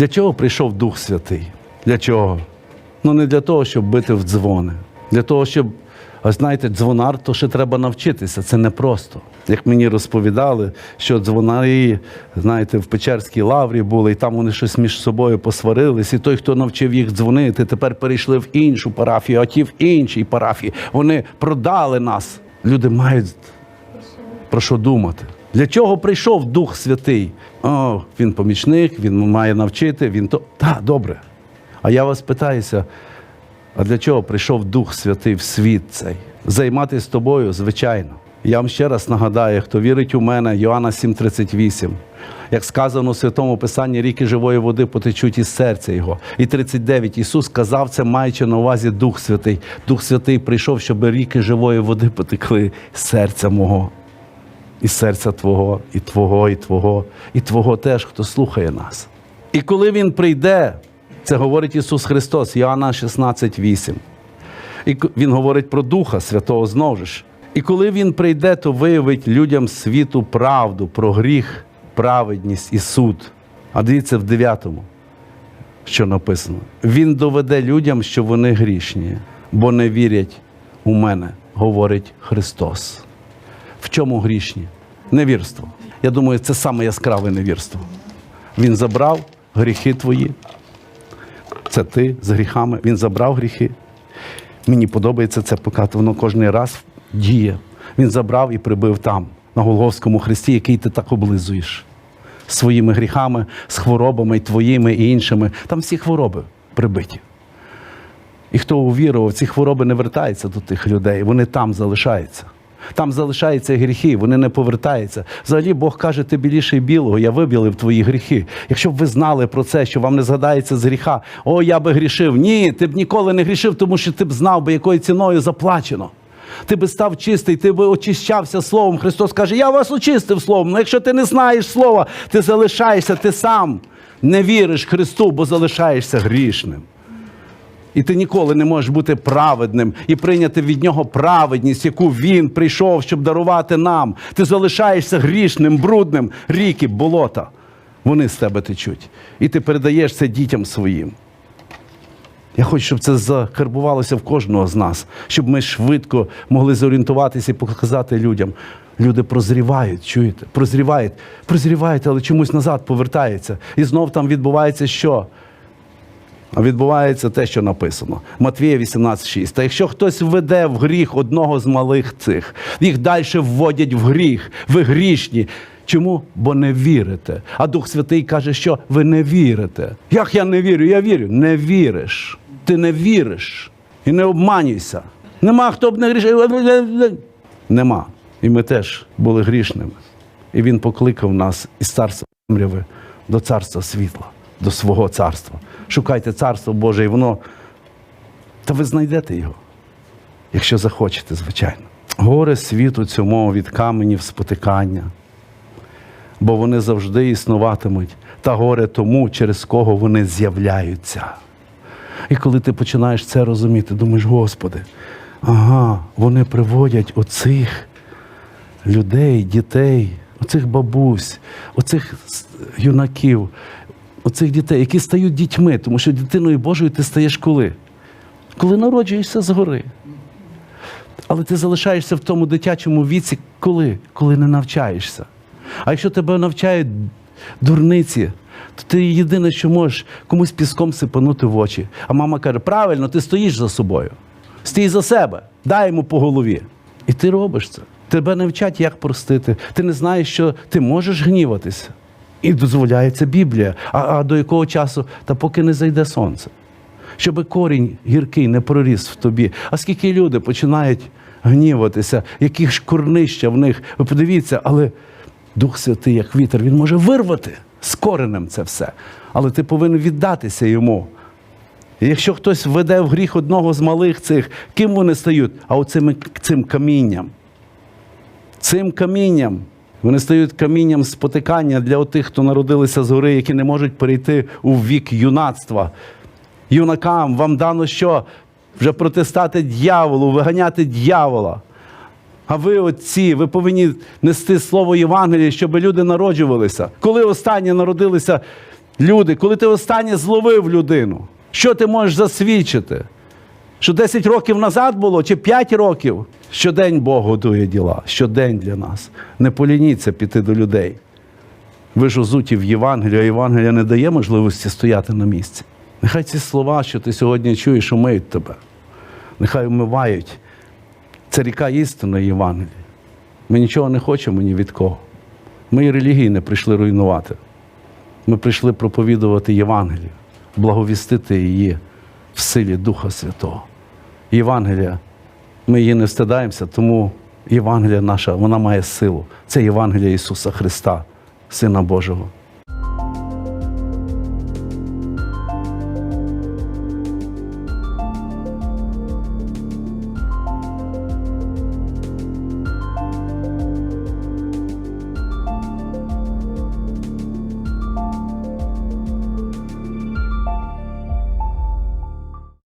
Для чого прийшов Дух Святий? Для чого? Ну не для того, щоб бити в дзвони. Для того, щоб, а знаєте, дзвонар, то ще треба навчитися. Це непросто. Як мені розповідали, що дзвонарі, знаєте, в Печерській лаврі були, і там вони щось між собою посварились. І той, хто навчив їх дзвонити, тепер перейшли в іншу парафію, а ті в іншій парафії. Вони продали нас. Люди мають про що думати. Для чого прийшов Дух Святий? О, він помічник, він має навчити, він то. Так, добре. А я вас питаюся, а для чого прийшов Дух Святий в світ цей? Займатися тобою, звичайно. Я вам ще раз нагадаю, хто вірить у мене, Йоанна 7,38. Як сказано у Святому Писанні, ріки живої води потечуть із серця Його. І 39. Ісус сказав це, маючи на увазі Дух Святий. Дух Святий прийшов, щоб ріки живої води потекли з серця мого і серця Твого, і Твого, і Твого, і Твого теж, хто слухає нас. І коли Він прийде, це говорить Ісус Христос, Іоанна 16, 8. І Він говорить про Духа Святого знову ж. І коли Він прийде, то виявить людям світу правду про гріх, праведність і суд. А дивіться в 9, що написано. Він доведе людям, що вони грішні, бо не вірять у мене, говорить Христос. В чому грішні? Невірство. Я думаю, це саме яскраве невірство. Він забрав гріхи твої. Це ти з гріхами. Він забрав гріхи. Мені подобається це показати. Воно кожен раз діє. Він забрав і прибив там, на Голговському хресті, який ти так облизуєш. Своїми гріхами, з хворобами і твоїми і іншими. Там всі хвороби прибиті. І хто увірував, ці хвороби не вертаються до тих людей, вони там залишаються. Там залишаються гріхи, вони не повертаються. Взагалі Бог каже, ти біліший білого, я вибілив твої гріхи. Якщо б ви знали про це, що вам не згадається з гріха, о, я би грішив. Ні, ти б ніколи не грішив, тому що ти б знав би, якою ціною заплачено. Ти би став чистий, ти би очищався словом. Христос каже, я вас очистив словом. Ну, якщо ти не знаєш слова, ти залишаєшся, ти сам не віриш Христу, бо залишаєшся грішним. І ти ніколи не можеш бути праведним і прийняти від нього праведність, яку він прийшов, щоб дарувати нам. Ти залишаєшся грішним, брудним, ріки, болота. Вони з тебе течуть. І ти передаєш це дітям своїм. Я хочу, щоб це закарбувалося в кожного з нас, щоб ми швидко могли зорієнтуватися і показати людям. Люди прозрівають, чуєте? Прозрівають, прозрівають, але чомусь назад повертаються. І знов там відбувається що? Відбувається те, що написано. Матвія 18,6. Та якщо хтось введе в гріх одного з малих цих, їх далі вводять в гріх, ви грішні. Чому? Бо не вірите. А Дух Святий каже, що ви не вірите. Як я не вірю? Я вірю. Не віриш. Ти не віриш. І не обманюйся. Нема хто б не грішив. Нема. І ми теж були грішними. І Він покликав нас із царства темряви до царства світла, до свого царства. Шукайте царство Боже, і воно. Та ви знайдете його, якщо захочете, звичайно. Горе світу цьому від каменів спотикання, бо вони завжди існуватимуть, та горе тому, через кого вони з'являються. І коли ти починаєш це розуміти, думаєш, Господи, ага, вони приводять оцих людей, дітей, оцих бабусь, оцих юнаків, оцих дітей, які стають дітьми, тому що дитиною Божою ти стаєш коли? Коли народжуєшся згори. Але ти залишаєшся в тому дитячому віці, коли? Коли не навчаєшся. А якщо тебе навчають дурниці, то ти єдине, що можеш комусь піском сипанути в очі. А мама каже: правильно, ти стоїш за собою. Стій за себе, дай йому по голові. І ти робиш це. Тебе не вчать, як простити. Ти не знаєш, що ти можеш гніватися. І дозволяється Біблія. А, а до якого часу? Та поки не зайде сонце щоб корінь гіркий не проріс в тобі. А скільки люди починають гніватися, які ж корнища в них. Ви подивіться, але Дух Святий, як вітер, він може вирвати з коренем це все. Але ти повинен віддатися йому. І якщо хтось веде в гріх одного з малих цих, ким вони стають? А оцим цим камінням. Цим камінням. Вони стають камінням спотикання для тих, хто народилися згори, які не можуть перейти у вік юнацтва. Юнакам вам дано що? Вже протистати дьяволу, виганяти дьявола. А ви, отці, ви повинні нести слово Євангелія, щоб люди народжувалися. Коли останні народилися Люди, коли ти останнє зловив людину, що ти можеш засвідчити? Що 10 років назад було, чи 5 років? Щодень Бог готує діла, щодень для нас. Не полініться піти до людей. Ви ж озуті в Євангелії, а Євангелія не дає можливості стояти на місці. Нехай ці слова, що ти сьогодні чуєш, умиють тебе. Нехай вмивають. Це ріка істини Євангелії. Ми нічого не хочемо ні від кого. Ми і релігії не прийшли руйнувати. Ми прийшли проповідувати Євангелію, благовістити її в силі Духа Святого. Євангелія, ми її не встидаємося, тому Євангелія наша, вона має силу. Це Євангелія Ісуса Христа, Сина Божого.